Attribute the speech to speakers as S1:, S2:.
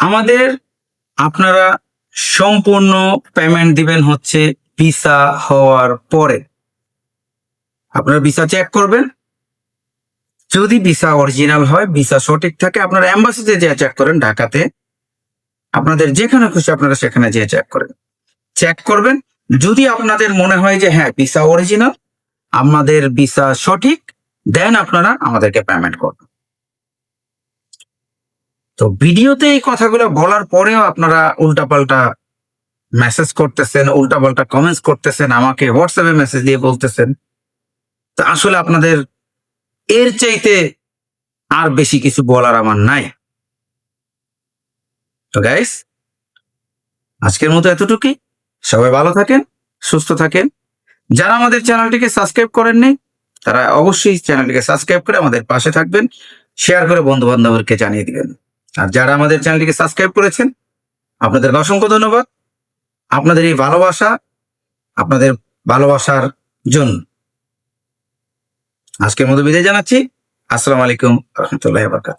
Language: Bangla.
S1: আমাদের আপনারা সম্পূর্ণ পেমেন্ট দিবেন হচ্ছে ভিসা হওয়ার পরে। আপনারা ভিসা চেক করবেন। যদি ভিসা অরিজিনাল হয় ভিসা সঠিক থাকে, আপনারা এম্বাসিতে যে চেক করেন, ঢাকাতে। আপনাদের যেখানে খুশি আপনারা সেখানে যেয়ে চেক করেন। চেক করবেন। যদি আপনাদের মনে হয় যে হ্যাঁ ভিসা অরিজিনাল আপনাদের ভিসা সঠিক দেন আপনারা আমাদেরকে পেমেন্ট করবেন। তো ভিডিওতে এই কথাগুলো বলার পরেও আপনারা উল্টাপাল্টা মেসেজ করতেছেন, উল্টাপাল্টা কমেন্টস করতেছেন, আমাকে হোয়াটসঅ্যাপে মেসেজ দিয়ে বলতেছেন। তো আসলে আপনাদের এর চাইতে আর বেশি কিছু বলার আমার নাই। তো গাইস আজকের মতো এতটুকুই। সবাই ভালো থাকেন, সুস্থ থাকেন। যারা আমাদের চ্যানেলটিকে সাবস্ক্রাইব করেননি, তারা অবশ্যই চ্যানেলটিকে সাবস্ক্রাইব করে আমাদের পাশে থাকবেন শেয়ার করে বন্ধু বান্ধবকে জানিয়ে দিবেন। আর যারা আমাদের চ্যানেলটিকে সাবস্ক্রাইব করেছেন আপনাদের অসংখ্য ধন্যবাদ। আপনাদের এই ভালোবাসা আপনাদের ভালোবাসার জন্য। আজকের মতো বিদায় জানাচ্ছি। আসসালামু আলাইকুম রহমতুল্লাহ বরকাত